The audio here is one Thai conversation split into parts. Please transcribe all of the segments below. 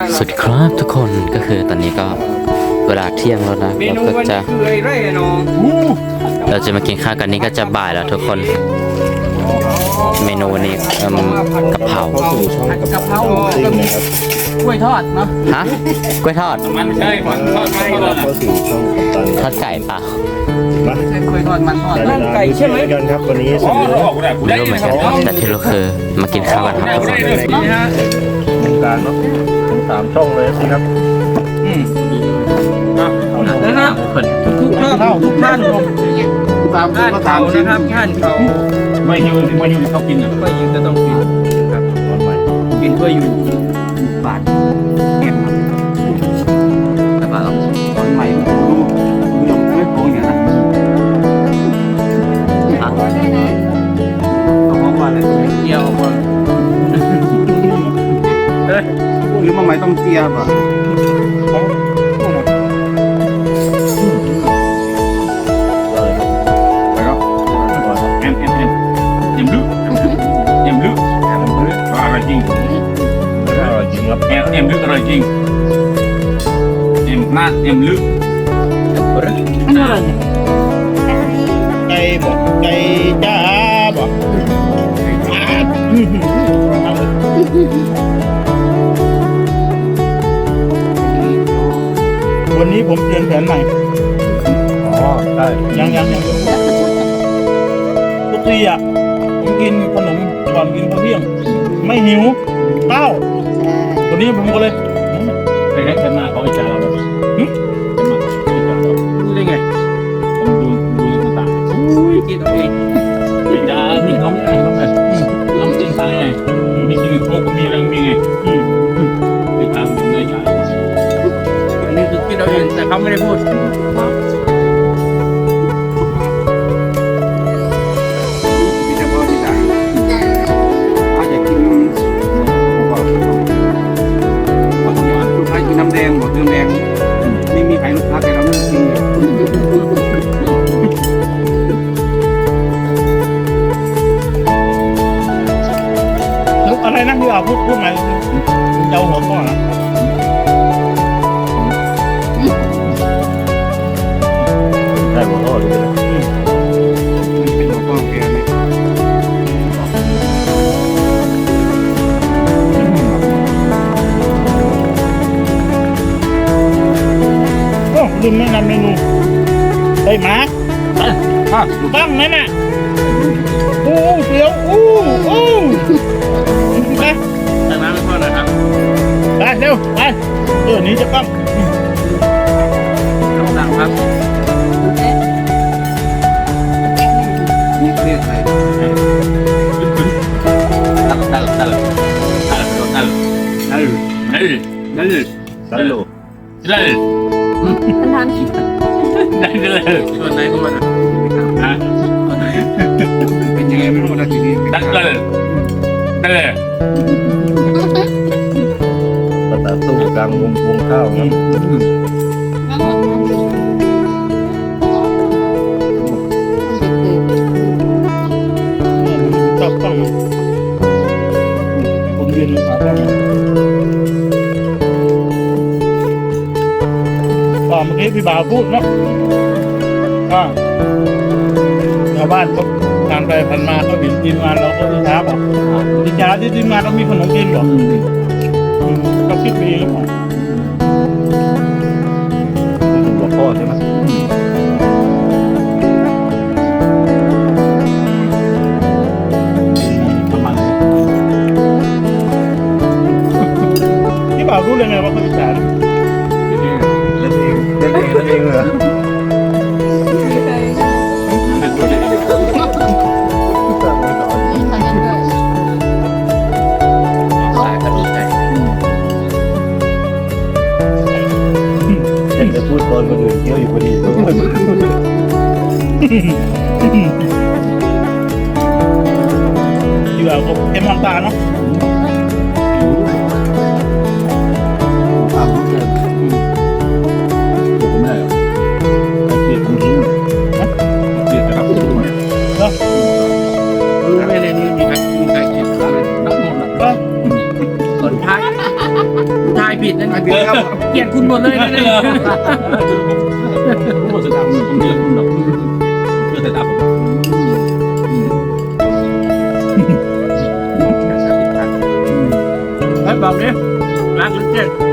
สวัสดีครับทุกคนก็คือตอนนี้ก็เวลาเที่ยงแล้วนะเราก็จะเราจะมากินข้าวกันนี้ก็จะบ่ายแล้วทุกคน เมนูนี้กะเพรากะเพราก็มีกล้วยทอดเนาะฮะกล้วยทอดมันใช่ผัดทอดไก่ทอดไก่ปะมาใช่กล้วยทอดมันทอดได้เวน่องไก่ใช่ไหมกันครับวันนี้ไม่รู้เหมือนกันแต่ที่เรู้คือมากินข้าวกันครับทุกคน การเนาะทั้งสามช่องเลยสิครับอืมเอาแล้วนะทุกท่านทุกท่านตามท่านเขานะครับท่านเขาไม่หิวไม่หิวเขากินอะก็ยิงจะต้องกินครับวันใหม่กินเพื่ออยู่บาทเก็บแต่ว่าตอนใหม่ดูยังไม่โกงอย่างนั้นเอาของมาเลย รือมาใหม่ต้องเจียบอะแอมแอมแอมเอ็มลึกเอ็มลึกอร่อยจริงอร่อยจริงครับแอมเอ็มลึกอร่อยจริงเอ็มนาดเอ็มลึกไก่บอกไก่จ้าบอก นี้ผมเปลี่ยนแผนใหม่ อ๋อใช่ยังยังยังทุกทีอะผมกินขนมก่อนกินข้าวเที่ยง ไม่หิวข้าววันนี้ผมก็เลยไปให้กันหน้าเขาไอ้จ่าเราหึกันมาไอ้จ่าเรารู้ได้ไงผมดูดูต่างอุ้ยกินเอาเองๆไอ้จ่าที่เขาไม่เขาแบบลำเส้นตายไงมีกิน เขาไม่ได้พูดมีแต่บอที่ต่างเขาอยากกินบอกบอกินน้ำแดงบอกน้ำแดง โอ้ลืมแนะนำเมนูเฮ้ยหมาตั้งไหมน่ะอู้เสียวอู้อู้ไปแต่น้ำไม่พอนะครับไปเร็วไปเออหนี้จะตั้งคำสั่งครับนี่เรียกอะไรตัลตัลตัลตัลตัลนั่นเฮ้ยนั่นตันโลเลย มันทานได้เลยส่วนไหนก็มาฮะเป็นยังไงไม่รู้นะทีนี้ได้เลยได้เลยภาษาตู้กลางวงวงข้าวครับชอบต้องผมยืนขาตั้ง ก็เมื่อกี้พี่บ่าวพูดเนาะว่าชาวบ้านก็ทางไปผ่านมาเขาเห็นทีมงานเราก็ที่ช้าบอกที่ช้าที่ทีมงานเรามีขนมกินบอกอืมก็คิดไปเองหรือเปล่า เหยื่อก็เอ็มมอนตาเนาะผิดนะครับเปลี่ยนคุณหมดเลยเลย about there, That's it.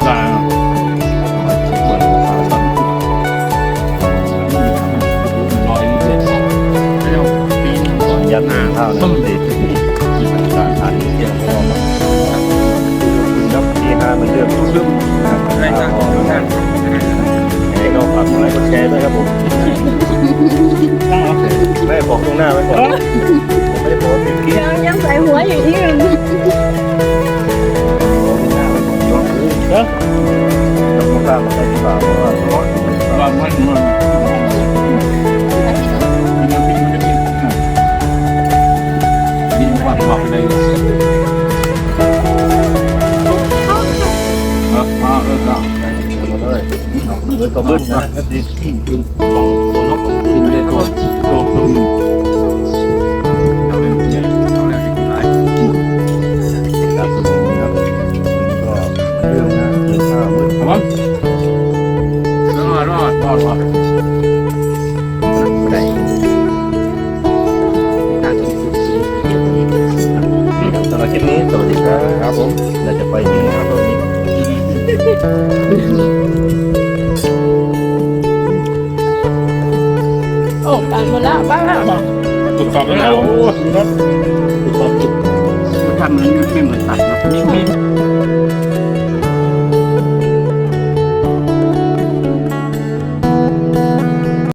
在。 กระเบื้องนะดีขึ้นขึ้นลองตัวนกขึ้นได้ตัวตัวตัวคลิปนี้สวัสดีครับครับผมเราจะไปที่ครับานหมดบ้าแล้วกตุดตอบไปแล้วตุดตอบตุดทำอะไรไม่เหมือนตัดนะ